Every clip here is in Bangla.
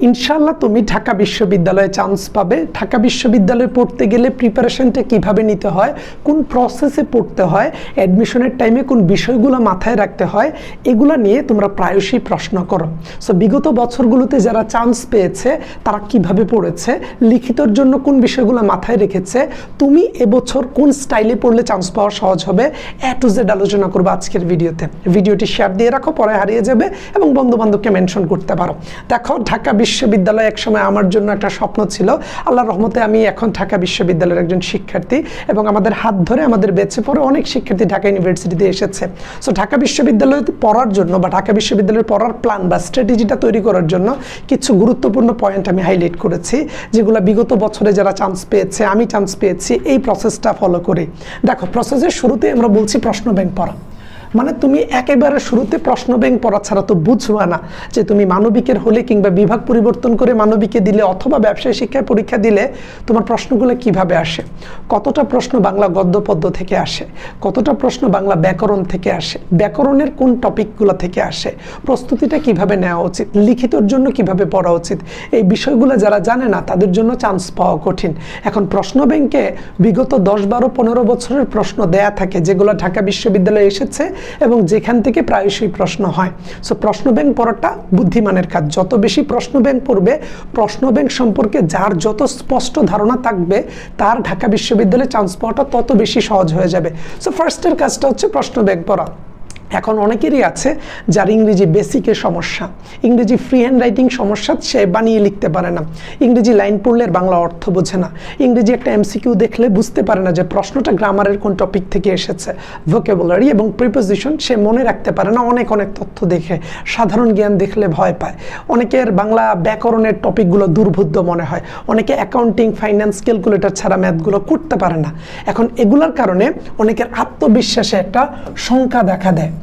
ইনশাল্লাহ তুমি ঢাকা বিশ্ববিদ্যালয়ে চান্স পাবে। ঢাকা বিশ্ববিদ্যালয়ে পড়তে গেলে প্রিপারেশনটা কীভাবে নিতে হয়, কোন প্রসেসে পড়তে হয় অ্যাডমিশনের টাইমে কোন বিষয়গুলো মাথায় রাখতে হয়, এগুলো নিয়ে তোমরা প্রায়শই প্রশ্ন করো। সো বিগত বছরগুলোতে যারা চান্স পেয়েছে, তারা কীভাবে পড়েছে, লিখিতর জন্য কোন বিষয়গুলো মাথায় রেখেছে, তুমি এবছর কোন স্টাইলে পড়লে চান্স পাওয়া সহজ হবে, এ টু জেড আলোচনা করব আজকের ভিডিওতে। ভিডিওটি শেয়ার দিয়ে রাখো, পরে হারিয়ে যাবে এবং বন্ধু বান্ধবকে মেনশন করতে পারো। দেখো, ঢাকা বিশ্ববিদ্যালয় একসময় আমার জন্য একটা স্বপ্ন ছিল। আল্লাহ রহমতে আমি এখন ঢাকা বিশ্ববিদ্যালয়ের একজন শিক্ষার্থী এবং আমাদের হাত ধরে আমাদের বেঁচে পড়ে অনেক শিক্ষার্থী ঢাকা ইউনিভার্সিটিতে এসেছে। সো ঢাকা বিশ্ববিদ্যালয়ে পড়ার জন্য বা ঢাকা বিশ্ববিদ্যালয়ে পড়ার প্ল্যান বা স্ট্র্যাটেজিটা তৈরি করার জন্য কিছু গুরুত্বপূর্ণ পয়েন্ট আমি হাইলাইট করেছি, যেগুলো বিগত বছরে যারা চান্স পেয়েছে, আমি চান্স পেয়েছি, এই প্রসেসটা ফলো করে। দেখো প্রসেসের শুরুতে আমরা বলছি প্রশ্ন ব্যাংক পড়া। মানে তুমি একেবারে শুরুতে প্রশ্ন ব্যাংক পড়া ছাড়া তো বুঝবা না যে তুমি মানবিকের হলে কিংবা বিভাগ পরিবর্তন করে মানবিকে দিলে অথবা ব্যবসায় শিক্ষায় পরীক্ষা দিলে তোমার প্রশ্নগুলো কীভাবে আসে? কতটা প্রশ্ন বাংলা গদ্যপদ্য থেকে আসে? কতটা প্রশ্ন বাংলা ব্যাকরণ থেকে আসে? ব্যাকরণের কোন টপিকগুলো থেকে আসে? প্রস্তুতিটা কীভাবে নেওয়া উচিত? লিখিতর জন্য কীভাবে পড়া উচিত? এই বিষয়গুলো যারা জানে না, তাদের জন্য চান্স পাওয়া কঠিন। এখন প্রশ্ন ব্যাংকে বিগত দশ বারো পনেরো বছরের প্রশ্ন দেয়া থাকে, যেগুলো ঢাকা বিশ্ববিদ্যালয়ে এসেছে। এবং যেখান থেকে প্রায়শই প্রশ্ন হয়। সো প্রশ্ন ব্যাংক পড়াটা বুদ্ধিমানের কাজ। যত বেশি প্রশ্ন ব্যাংক পড়বে প্রশ্ন ব্যাংক সম্পর্কে যার যত স্পষ্ট ধারণা থাকবে, তার ঢাকা বিশ্ববিদ্যালয়ে চান্স পাওয়াটা তত বেশি সহজ হয়ে যাবে। সো ফার্স্টের কাজটা হচ্ছে প্রশ্ন ব্যাংক পড়া। এখন অনেকেরই আছে যার ইংরেজি বেসিকের সমস্যা। ইংরেজি ফ্রি হ্যান্ড রাইটিং সমস্যা সে বানিয়ে লিখতে পারে না। ইংরেজি লাইন পড়লে বাংলা অর্থ বোঝে না। ইংরেজি একটা এমসিকিউ দেখলে বুঝতে পারে না যে প্রশ্নটা গ্রামারের কোন টপিক থেকে এসেছে। ভোকেবুলারি এবং প্রিপোজিশন সে মনে রাখতে পারে না, অনেক অনেক তথ্য দেখে। সাধারণ জ্ঞান দেখলে ভয় পায়। অনেকের বাংলা ব্যাকরণের টপিকগুলো দুর্বোধ্য মনে হয়। অনেকে অ্যাকাউন্টিং ফাইন্যান্স ক্যালকুলেটর ছাড়া ম্যাথগুলো করতে পারে না। এখন এগুলোর কারণে অনেকের আত্মবিশ্বাসে একটা শঙ্কা দেখা দেয়।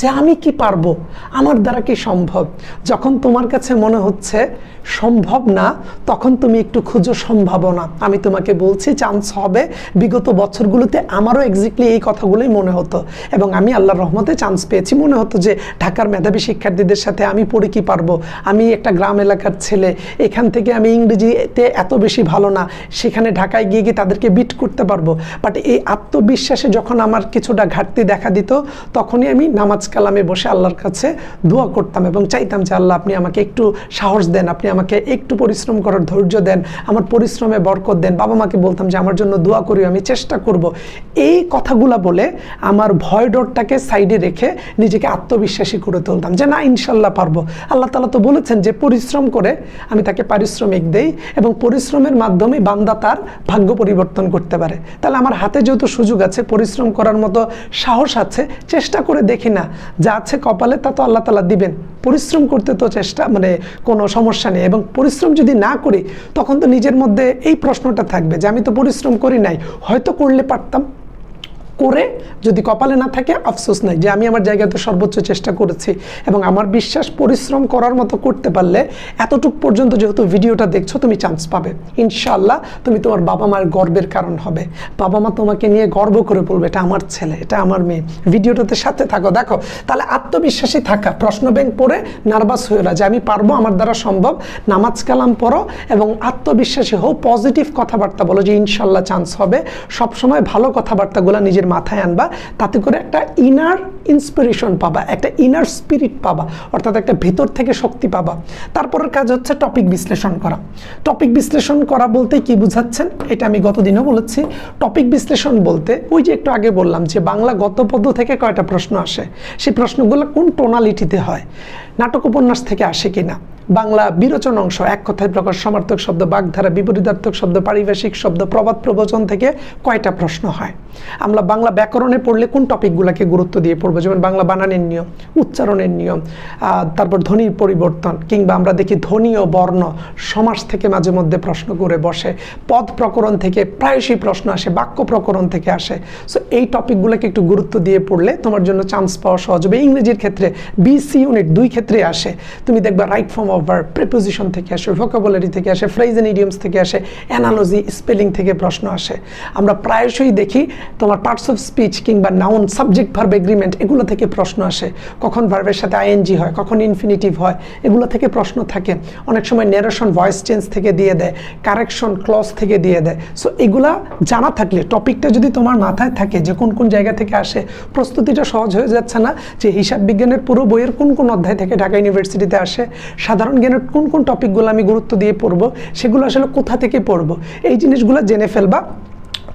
যে আমি কি পারব? আমার দ্বারা কি সম্ভব? যখন তোমার কাছে মনে হচ্ছে সম্ভব না, তখন তুমি একটু খুঁজো সম্ভাবনা। আমি তোমাকে বলছি চান্স হবে। বিগত বছরগুলোতে আমারও এক্স্যাক্টলি এই কথাগুলোই মনে হতো। এবং আমি আল্লাহর রহমতে চান্স পেয়েছি। মনে হতো যে ঢাকার মেধাবী শিক্ষার্থীদের সাথে আমি পড়ে কি পারব? আমি একটা গ্রাম এলাকার ছেলে, এখান থেকে আমি ইংরেজিতে এত বেশি ভালো না, সেখানে ঢাকায় গিয়ে গিয়ে তাদেরকে বিট করতে পারব? বাট এই আত্মবিশ্বাসে যখন আমার কিছুটা ঘাটতি দেখা দিত, তখনই আমি নামাজ কালামে বসে আল্লাহর কাছে দোয়া করতাম এবং চাইতাম যে আল্লাহ, আপনি আমাকে একটু সাহস দেন, আপনি আমাকে একটু পরিশ্রম করার ধৈর্য দেন, আমার পরিশ্রমে বরকত দেন। বাবা মাকে বলতাম যে, আমার জন্য দোয়া করি আমি চেষ্টা করব। এই কথাগুলো বলে আমার ভয় ডরটাকে সাইডে রেখে নিজেকে আত্মবিশ্বাসী করে তুলতাম যে, না, ইনশাল্লাহ পারব। আল্লাহ তালা তো বলেছেন যে, পরিশ্রম করে আমি তাকে পারিশ্রমিক দেই এবং পরিশ্রমের মাধ্যমে বান্দা তার ভাগ্য পরিবর্তন করতে পারে। তাহলে আমার হাতে যেহেতু সুযোগ আছে, পরিশ্রম করার মতো সাহস আছে, চেষ্টা করে দেখি না। যা আছে কপালে, তা তো আল্লাহ তালা দিবেন। পরিশ্রম করতে তো চেষ্টা মানে কোনো সমস্যা নেই। এবং পরিশ্রম যদি না করি, তখন তো নিজের মধ্যে এই প্রশ্নটা থাকবে যে, আমি তো পরিশ্রম করি নাই, হয়তো করলে পারতাম। করে যদি কপালে না থাকে, আফসোস নাই যে আমি আমার জায়গাতে সর্বোচ্চ চেষ্টা করেছি। এবং আমার বিশ্বাস পরিশ্রম করার মতো করতে পারলে এতটুক পর্যন্ত যেহেতু ভিডিওটা দেখছ, তুমি চান্স পাবে। ইনশাল্লাহ তুমি তোমার বাবা মায়ের গর্বের কারণ হবে। বাবা মা তোমাকে নিয়ে গর্ব করে বলবে, এটা আমার ছেলে, এটা আমার মেয়ে। ভিডিওটাতে সাথে থাকো। দেখো, তাহলে আত্মবিশ্বাসী থাকা। প্রশ্ন ব্যাংক পড়ে নার্ভাস হয়ে না যে আমি পারব, আমার দ্বারা সম্ভব। নামাজ কালাম পড়ো এবং আত্মবিশ্বাসী হও পজিটিভ কথাবার্তা বলো যে ইনশাল্লাহ চান্স হবে। সবসময় ভালো কথাবার্তাগুলো নিজের মাথায় আনবা, তাতে করে একটা ইনার ইন্সপিরেশন পাবা, একটা ইনার স্পিরিট পাবা, অর্থাৎ একটা ভেতর থেকে শক্তি পাবা। তারপরের কাজ হচ্ছে টপিক বিশ্লেষণ করা। টপিক বিশ্লেষণ করা বলতে কি বুঝাচ্ছেন? এটা আমি গতদিনও বলেছি। টপিক বিশ্লেষণ বলতে, ওই যে একটু আগে বললাম যে বাংলা গতপদ্য থেকে কয়টা প্রশ্ন আসে? সেই প্রশ্নগুলো কোন টোনালিটিতে হয়? নাটক উপন্যাস থেকে আসে কিনা? বাংলা বিরোচন অংশ, এক কথায় প্রকাশ, সমার্থক শব্দ, বাগধারা, বিপরীতার্থক শব্দ, পারিভাষিক শব্দ, প্রবাদ প্রবচন থেকে কয়টা প্রশ্ন হয়? আমরা বাংলা ব্যাকরণে পড়লে কোন টপিকগুলোকে গুরুত্ব দিয়ে পড়ব? যেমন বাংলা বানানের নিয়ম, উচ্চারণের নিয়ম তারপর ধ্বনির পরিবর্তন, কিংবা আমরা দেখি ধ্বনি ও বর্ণ সমাজ থেকে মাঝে মধ্যে প্রশ্ন করে বসে, পদ প্রকরণ থেকে প্রায়শই প্রশ্ন আসে, বাক্য প্রকরণ থেকে আসে। সো এই টপিকগুলোকে একটু গুরুত্ব দিয়ে পড়লে তোমার জন্য চান্স পাওয়া সহজ হবে। ইংরেজির ক্ষেত্রে বিসি ইউনিট দুই ক্ষেত্রে ক্ষেত্রে আসে। তুমি দেখবা right form of verb preposition থেকে আসে ভোকাবুলারি থেকে আসে ফ্রেজ এন্ড ইডিয়মস থেকে আসে অ্যানালজি স্পেলিং থেকে প্রশ্ন আসে। আমরা প্রায়শই দেখি তোমার পার্টস অফ স্পিচ কিংবা নাউন সাবজেক্ট ভার্ব এগ্রিমেন্ট এগুলো থেকে প্রশ্ন আসে। কখন ভার্বের সাথে আইএনজি হয়, কখন ইনফিনিটিভ হয়, এগুলো থেকে প্রশ্ন থাকে। অনেক সময় নেরেশন ভয়েস চেঞ্জ থেকে দিয়ে দেয় কারেকশন ক্লজ থেকে দিয়ে দেয়। সো এগুলা জানা থাকলে টপিকটা যদি তোমার মাথায় থাকে, যে কোন কোন জায়গা থেকে আসে, প্রস্তুতিটা সহজ হয়ে যাচ্ছে না যে হিসাব বিজ্ঞানের পুরো বইয়ের কোন কোন অধ্যায় থেকে ঢাকা ইউনিভার্সিটিতে আসে, সাধারণ জ্ঞানের কোন কোন টপিকগুলো আমি গুরুত্ব দিয়ে পড়ব, সেগুলো আসলে কোথা থেকে পড়ব, এই জিনিসগুলো জেনে ফেলবা।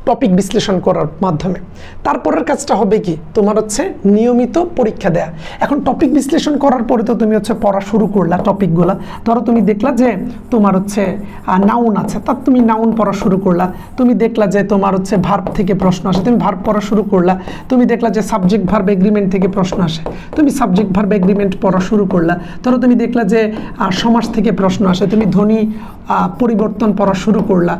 টপিক বিশ্লেষণ করার মাধ্যমে। তারপরের কাজটা হবে কি? তোমার হচ্ছে নিয়মিত পরীক্ষা দেয়া। এখন টপিক বিশ্লেষণ করার পরে তো তুমি হচ্ছে পড়া শুরু করলা টপিকগুলো ধরো তুমি দেখলা যে তোমার হচ্ছে নাউন আছে তার তুমি নাউন পড়া শুরু করলা। তুমি দেখলা যে তোমার হচ্ছে ভার্ব থেকে প্রশ্ন আসে তুমি ভার্ব পড়া শুরু করলা। তুমি দেখলা যে সাবজেক্ট ভার্ব এগ্রিমেন্ট থেকে প্রশ্ন আসে। তুমি সাবজেক্ট ভার্ব এগ্রিমেন্ট পড়া শুরু করলা। ধরো তুমি দেখলা যে সমাস থেকে প্রশ্ন আসে তুমি আহ, পরিবর্তন পড়া শুরু করলা।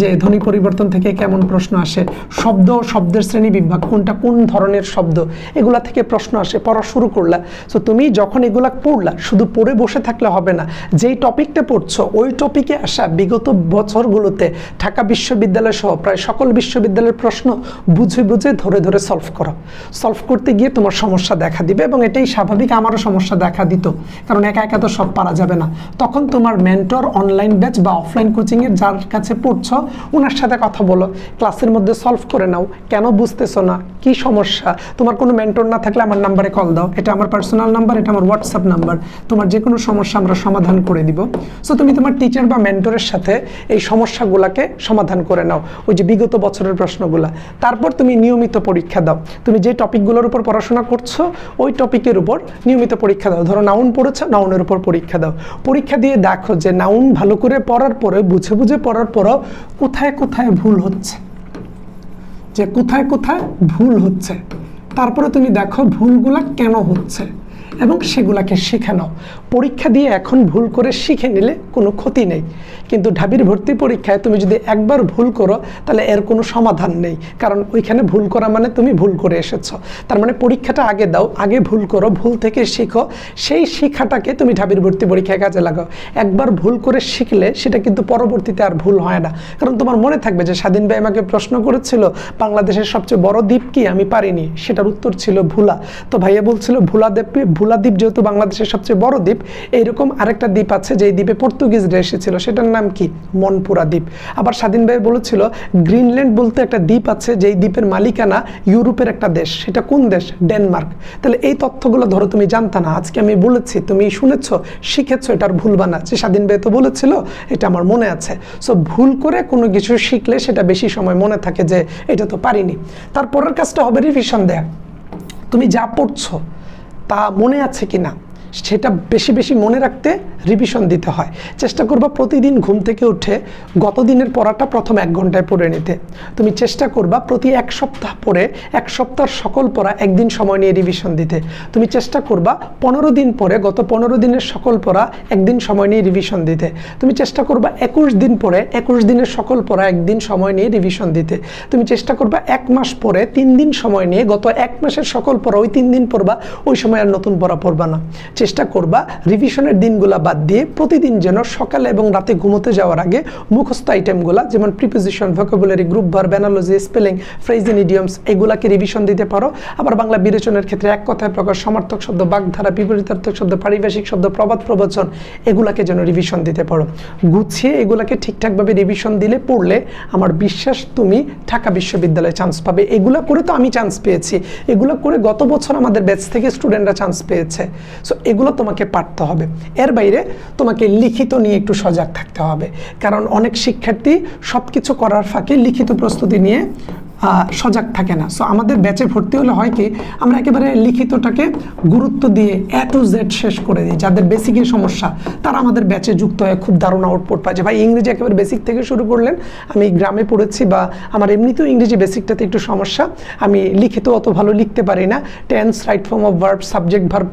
যে ধ্বনি পরিবর্তন থেকে কেমন প্রশ্ন আসে, শব্দ শব্দের শ্রেণি বিভাগ, কোনটা কোন ধরনের শব্দ? এগুলা থেকে প্রশ্ন আসে, পড়া শুরু করলা। সো তুমি যখন এগুলা পড়লা, শুধু পড়ে বসে থাকলে হবে না, যেই টপিকটা পড়ছো, ওই টপিকে আসা বিগত বছরগুলোতে ঢাকা বিশ্ববিদ্যালয় সহ প্রায় সকল বিশ্ববিদ্যালয়ের প্রশ্ন বুঝে বুঝে ধরে ধরে সলভ করো। সলভ করতে গিয়ে তোমার সমস্যা দেখা দিবে এবং এটাই স্বাভাবিক, আমারও সমস্যা দেখা দিত, কারণ একা একা তো সব পারা যাবে না। তখন তোমার মেন্টর অনলাইন ব্যাচ বা অফলাইন কোচিংয়ের যার কাছে পড়ছো ওনার সাথে কথা বলো। ক্লাসের মধ্যে সলভ করে নাও। কেন বুঝতেছো না? কি সমস্যা? তোমার কোনো মেন্টর না থাকলে আমার নাম্বারে কল দাও। এটা আমার পার্সোনাল নাম্বার এটা আমার হোয়াটসঅ্যাপ নাম্বার তোমার যে কোনো সমস্যা আমরা সমাধান করে দিব। সো তুমি তোমার টিচার বা মেন্টরের সাথে এই সমস্যাগুলোকে সমাধান করে নাও। ওই যে বিগত বছরের প্রশ্নগুলা। তারপর তুমি নিয়মিত পরীক্ষা দাও। তুমি যে টপিকগুলোর উপর পড়াশোনা করছ, ওই টপিকের উপর নিয়মিত পরীক্ষা দাও। ধরো নাউন পড়েছো নাউনের উপর পরীক্ষা দাও। পরীক্ষা দিয়ে দেখো যে নাউন ভালো করে পড়ার পরে, বুঝে বুঝে পড়ার পরও কোথায় কোথায় ভুল হচ্ছে। যে কোথায় কোথায় ভুল হচ্ছে। তারপরে তুমি দেখো ভুলগুলা কেন হচ্ছে এবং সেগুলাকে শিখে নাও। পরীক্ষা দিয়ে এখন ভুল করে শিখে নিলে কোনো ক্ষতি নেই। কিন্তু ঢাবির ভর্তি পরীক্ষায় তুমি যদি একবার ভুল করো, তাহলে এর কোনো সমাধান নেই। কারণ ওইখানে ভুল করা মানে তুমি ভুল করে এসেছ। তার মানে পরীক্ষাটা আগে দাও, আগে ভুল করো, ভুল থেকে শিখো। সেই শিক্ষাটাকে তুমি ঢাবির ভর্তি পরীক্ষায় কাজে লাগাও। একবার ভুল করে শিখলে সেটা কিন্তু পরবর্তীতে আর ভুল হয় না। কারণ তোমার মনে থাকবে যে স্বাধীন ভাই আমাকে প্রশ্ন করেছিল, বাংলাদেশের সবচেয়ে বড় দ্বীপ কি? আমি পারিনি। সেটার উত্তর ছিল ভুলা। তো ভাইয়া বলছিল ভুলা দ্বীপ ভুলা দ্বীপ যেহেতু বাংলাদেশের সবচেয়ে বড় দ্বীপ, এইরকম আরেকটা দ্বীপ আছে যেই দ্বীপে পর্তুগিজরা এসেছিল। সেটার কি? মনপুরা দ্বীপ। আবার স্বাধীন ভাই বলেছিল, গ্রিনল্যান্ড বলতে একটা দ্বীপ আছে, যেই দ্বীপের মালিকানা ইউরোপের একটা দেশ। সেটা কোন দেশ? ডেনমার্ক। তাহলে এই তথ্যগুলো ধরো, তুমি জানতা না। আজকে আমি বলেছি, তুমি শুনেছো, শিখেছো, এটার ভুল বানা যে স্বাধীন ভাই তো বলেছিল, এটা আমার মনে আছে। সো ভুল করে কোনো কিছু শিখলে সেটা বেশি সময় মনে থাকে যে, এটা তো পারিনি। তারপরের কাজটা হবে রিভিশন দেয়া। তুমি যা পড়ছো, তা মনে আছে কি না সেটা বেশি বেশি মনে রাখতে রিভিশন দিতে হয়। চেষ্টা করবা প্রতিদিন ঘুম থেকে উঠে গত দিনের পড়াটা প্রথম এক ঘন্টায় পড়ে নিতে। তুমি চেষ্টা করবা প্রতি এক সপ্তাহ পরে এক সপ্তাহের সকল পড়া একদিন সময় নিয়ে রিভিশন দিতে। তুমি চেষ্টা করবা পনেরো দিন পরে গত পনেরো দিনের সকল পড়া একদিন সময় নিয়ে রিভিশন দিতে। তুমি চেষ্টা করবা একুশ দিন পরে একুশ দিনের সকল পড়া একদিন সময় নিয়ে রিভিশন দিতে। তুমি চেষ্টা করবা এক মাস পরে তিন দিন সময় নিয়ে গত এক মাসের সকল পড়া ওই তিন দিন পড়বা, ওই সময় আর নতুন পড়া পড়বা না। চেষ্টা করবা। রিভিশনের দিনগুলা বাদ দিয়ে প্রতিদিন যেন সকালে এবং রাতে ঘুমোতে যাওয়ার আগে মুখস্থ আইটেমগুলা যেমন preposition vocabulary group verb analogy spelling phrase in idioms এগুলাকে রিভিশন দিতে পারো। আবার বাংলা বিরেচনের ক্ষেত্রে এক কথায় প্রকাশ, সমার্থক শব্দ, বাগধারা, বিপরীতার্থক শব্দ, পারিভাষিক শব্দ, প্রবাদ, প্রবচন, এগুলাকে যেন রিভিশন দিতে পারো। গুছিয়ে এগুলাকে ঠিকঠাকভাবে রিভিশন দিলে পড়লে আমার বিশ্বাস, তুমি ঢাকা বিশ্ববিদ্যালয়ে চান্স পাবে। এগুলা করে তো আমি চান্স পেয়েছি। এগুলো করে গত বছর আমাদের ব্যাচ থেকে স্টুডেন্টরা চান্স পেয়েছে। সো এগুলো তোমাকে পারতে হবে। এর বাইরে তোমাকে লিখিত নিয়ে একটু সজাগ থাকতে হবে। কারণ অনেক শিক্ষার্থী সব কিছু করার ফাঁকে লিখিত প্রস্তুতি নিয়ে সজাগ থাকে না। সো আমাদের ব্যাচে ভর্তি হলে হয় কি, আমরা একেবারে লিখিতটাকে গুরুত্ব দিয়ে এ টু জেড শেষ করে দিই। যাদের বেসিকের সমস্যা, তারা আমাদের ব্যাচে যুক্ত হয়ে খুব দারুণ আউটপুট যে, ভাই, ইংরেজি একেবারে বেসিক থেকে শুরু করলেন, আমি গ্রামে পড়েছি বা আমার এমনিতেও ইংরেজি বেসিকটাতে একটু সমস্যা, আমি লিখিত অত ভালো লিখতে পারি না। Tense right form of verb subject verb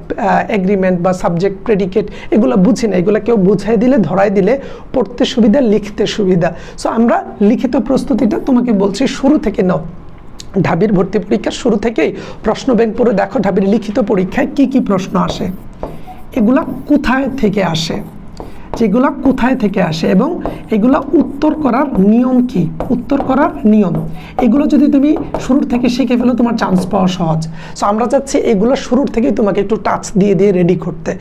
agreement বা সাবজেক্ট প্রেডিকেট এগুলো বুঝি না। এগুলো কেউ বুঝাই দিলে, ধরাই দিলে পড়তে সুবিধা, লিখতে সুবিধা। সো আমরা লিখিত প্রস্তুতিটা তোমাকে বলছি শুরু থেকে নাও। ঢাবির ভর্তি পরীক্ষার শুরু থেকেই প্রশ্ন ব্যাংক পড়ে দেখো ঢাবির লিখিত পরীক্ষায় কি কি প্রশ্ন আসে? এগুলা কোথায় থেকে আসে? যেগুলা কোথায় থেকে আসে এবং এগুলা উত্তর করার নিয়ম কি? উত্তর করার নিয়ম। এগুলো যদি তুমি শুরুর থেকে শিখে ফেলো, তোমার চান্স পাওয়া সহজ। সো আমরা চাচ্ছি এগুলো শুরুর থেকেই তোমাকে একটু টাচ দিয়ে দিয়ে রেডি করতে।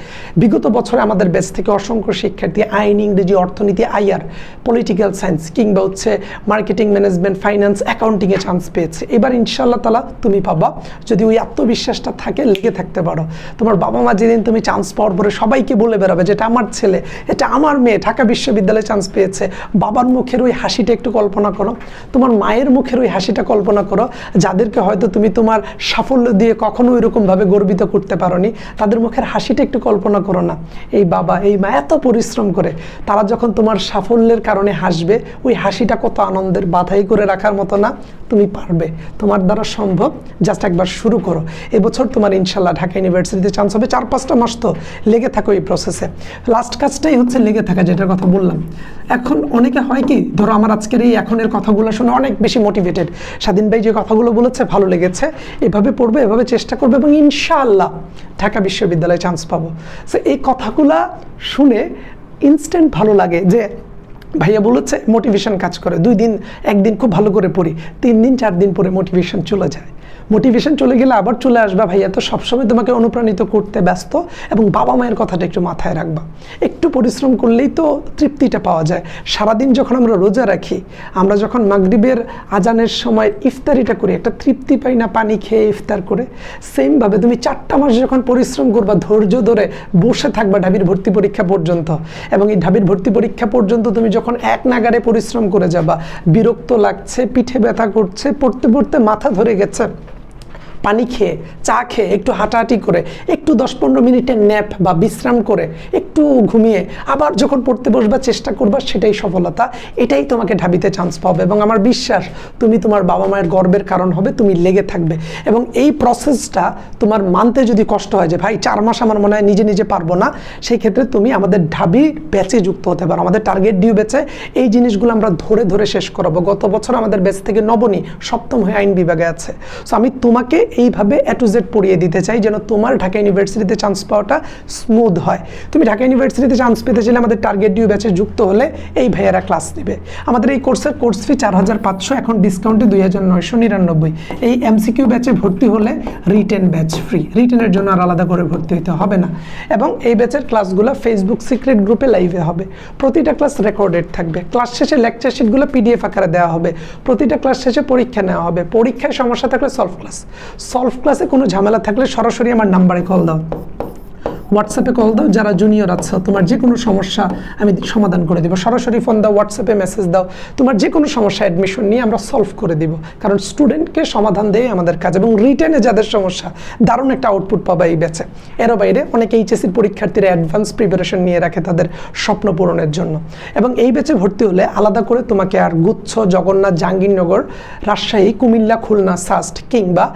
বিগত বছরে আমাদের বেস থেকে অসংখ্য শিক্ষার্থী আইন, ইংরেজি, অর্থনীতি আইআর পলিটিক্যাল সায়েন্স কিংবা হচ্ছে মার্কেটিং ম্যানেজমেন্ট ফাইন্যান্স অ্যাকাউন্টিংয়ে চান্স পেয়েছে। এবার ইনশাল্লাহ তালা তুমি পাবা, যদি ওই আত্মবিশ্বাসটা থাকে, লেগে থাকতে পারো। তোমার বাবা মা যেদিন তুমি চান্স পাওয়ার পরে সবাইকে বলে বেড়াবে যেটা আমার ছেলে, এটা আমার মেয়ে ঢাকা বিশ্ববিদ্যালয়ে চান্স পেয়েছে। বাবার মুখের ওই হাসিটা একটু কল্পনা করো। তোমার মায়ের মুখের ওই হাসিটা কল্পনা করো, যাদেরকে হয়তো তুমি তোমার সাফল্য দিয়ে কখনো ওইরকমভাবে গর্বিত করতে পারোনি, তাদের মুখের হাসিটা একটু কল্পনা করো না। এই বাবা, এই মা এত পরিশ্রম করে, তারা যখন তোমার সাফল্যের কারণে হাসবে, ওই হাসিটা কত আনন্দের বাধাই করে রাখার মতো না? তুমি পারবে। তোমার দ্বারা সম্ভব। জাস্ট একবার শুরু করো। এবছর তোমার ইনশাল্লাহ ঢাকা ইউনিভার্সিটিতে চান্স হবে। চার, পাঁচটা মাস তো লেগে থাকো এই প্রসেসে লাস্ট কাজটাই হচ্ছে লেগে থাকা, যেটার কথা বললাম। এখন অনেকে হয় কি, ধরো আমার আজকের এই এখনের কথাগুলো শুনে অনেক বেশি মোটিভেটেড স্বাধীন ভাই যে কথাগুলো বলেছে, ভালো লেগেছে। এভাবে পড়বে, এভাবে চেষ্টা করবে এবং ইনশাআল্লাহ ঢাকা বিশ্ববিদ্যালয়ে চান্স পাবো। সো এই কথাগুলা শুনে ইনস্ট্যান্ট ভালো লাগে যে ভাইয়া বলেছে মোটিভেশন কাজ করে। দুই দিন, একদিন খুব ভালো করে পড়ি, তিন দিন, চার দিন পরে মোটিভেশন চলে যায়। মোটিভেশন চলে গেলে আবার চলে আসবা ভাইয়া। তো সবসময় তোমাকে অনুপ্রাণিত করতে ব্যস্ত এবং বাবা মায়ের কথাটা একটু মাথায় রাখবা। একটু পরিশ্রম করলেই তো তৃপ্তিটা পাওয়া যায়। সারাদিন যখন আমরা রোজা রাখি, আমরা যখন মাগরিবের আজানের সময় ইফতারিটা করি, একটা তৃপ্তি পাই না পানি খেয়ে ইফতার করে সেমভাবে তুমি চারটা মাস যখন পরিশ্রম করবা, ধৈর্য ধরে বসে থাকবা ঢাবির ভর্তি পরীক্ষা পর্যন্ত। এবং এই ঢাবির ভর্তি পরীক্ষা পর্যন্ত তুমি যখন এক নাগারে পরিশ্রম করে যাবা, বিরক্ত লাগছে, পিঠে ব্যথা করছে, পড়তে পড়তে মাথা ধরে গেছে পানি খেয়ে, চা খেয়ে, একটু হাঁটাহাঁটি করে, একটু দশ পনেরো মিনিটের ন্যাপ বা বিশ্রাম করে, একটু ঘুমিয়ে, আবার যখন পড়তে বসবার চেষ্টা করবা, সেটাই সফলতা। এটাই তোমাকে ঢাবিতে চান্স পাবে এবং আমার বিশ্বাস, তুমি তোমার বাবা মায়ের গর্বের কারণ হবে, তুমি লেগে থাকবে। এবং এই প্রসেসটা তোমার মানতে যদি কষ্ট হয় যে, ভাই, চার মাস আমার মনে হয় নিজে নিজে পারব না সেই ক্ষেত্রে তুমি আমাদের ঢাবি ব্যাচে যুক্ত হতে পারো। আমাদের টার্গেট ডিউ ব্যাচে এই জিনিসগুলো আমরা ধরে ধরে শেষ করাবো। গত বছর আমাদের ব্যাচ থেকে নবনী সপ্তম হয়ে আইন বিভাগে আছে। সো আমি তোমাকে এইভাবে এ টু জেড পড়িয়ে দিতে চাই যেন তোমার ঢাকা ইউনিভার্সিটিতে চান্স পাওয়াটা স্মুথ হয়। তুমি ঢাকা ইউনিভার্সিটিতে চান্স পেতে চাইলে আমাদের টার্গেট ডিউ ব্যাচে যুক্ত হলে এই ভাইয়েরা ক্লাস নেবে। আমাদের এই কোর্সের কোর্স ফি চার হাজার পাঁচশো, এখন ডিসকাউন্টে দুই হাজার নয়শো নিরানব্বই। এই এমসিকিউ ব্যাচে ভর্তি হলে রিটেন ব্যাচ ফ্রি রিটেনের জন্য আর আলাদা করে ভর্তি হতে হবে না। এবং এই ব্যাচের ক্লাসগুলো ফেসবুক সিক্রেট গ্রুপে লাইভে হবে। প্রতিটা ক্লাস রেকর্ডেড থাকবে। ক্লাস শেষে লেকচার শিটগুলো পিডিএফ আকারে দেওয়া হবে। প্রতিটা ক্লাস শেষে পরীক্ষা নেওয়া হবে। পরীক্ষায় সমস্যা থাকলে সলভ ক্লাস সলভ ক্লাসে কোনো ঝামেলা থাকলে সরাসরি আমার নাম্বারে কল দাও। হোয়াটসঅ্যাপে কল দাও, যারা জুনিয়র আছো, তোমার যে কোনো সমস্যা আমি সমাধান করে দেবো। সরাসরি ফোন দাও হোয়াটসঅ্যাপে মেসেজ দাও। তোমার যে কোনো সমস্যা অ্যাডমিশন নিয়ে আমরা সলভ করে দিব। কারণ স্টুডেন্টকে সমাধান দেয় আমাদের কাজ এবং রিটেনে যাদের সমস্যা, দারুণ একটা আউটপুট পাবা এই ব্যাচে এরও বাইরে অনেক এইচএসির পরীক্ষার্থীরা অ্যাডভান্স প্রিপারেশন নিয়ে রাখে তাদের স্বপ্ন পূরণের জন্য। এবং এই ব্যাচে ভর্তি হলে আলাদা করে তোমাকে আর গুচ্ছ, জগন্নাথ, জাহাঙ্গীরনগর, রাজশাহী, কুমিল্লা, খুলনা সাস্ট কিংবা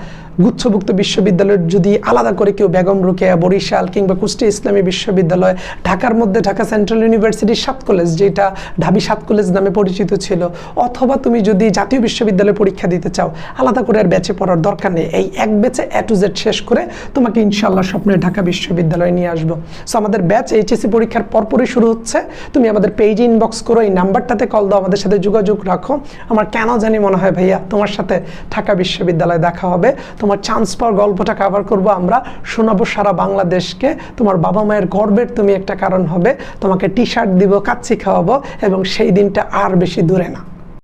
গুচ্ছভুক্ত বিশ্ববিদ্যালয়ের যদি আলাদা করে কেউ বেগম রোকেয়া, বরিশাল কিংবা কুষ্টিয়া ইসলামী বিশ্ববিদ্যালয়, ঢাকার মধ্যে ঢাকা সেন্ট্রাল ইউনিভার্সিটির সাত কলেজ, যেটা ঢাবি সাত কলেজ নামে পরিচিত ছিল, অথবা তুমি যদি জাতীয় বিশ্ববিদ্যালয়ে পরীক্ষা দিতে চাও, আলাদা করে আর ব্যাচে পড়ার দরকার নেই। এই এক ব্যাচে এ টু জেড শেষ করে তোমাকে ইনশাল্লাহ স্বপ্নের ঢাকা বিশ্ববিদ্যালয়ে নিয়ে আসব। সো আমাদের ব্যাচ এইচএসসি পরীক্ষার পরপরই শুরু হচ্ছে। তুমি আমাদের পেজে ইনবক্স করো, এই নাম্বারটাতে কল দাও, আমাদের সাথে যোগাযোগ রাখো। আমার কেন জানি মনে হয় ভাইয়া তোমার সাথে ঢাকা বিশ্ববিদ্যালয়ে দেখা হবে। তোমার চান্স পাওয়ার গল্পটা কাভার করব আমরা। শোনাবো সারা বাংলাদেশকে। তোমার বাবা মায়ের গর্বের তুমি একটা কারণ হবে। তোমাকে টি শার্ট দিব কাচ্ছি খাওয়াবো এবং সেই দিনটা আর বেশি দূরে না।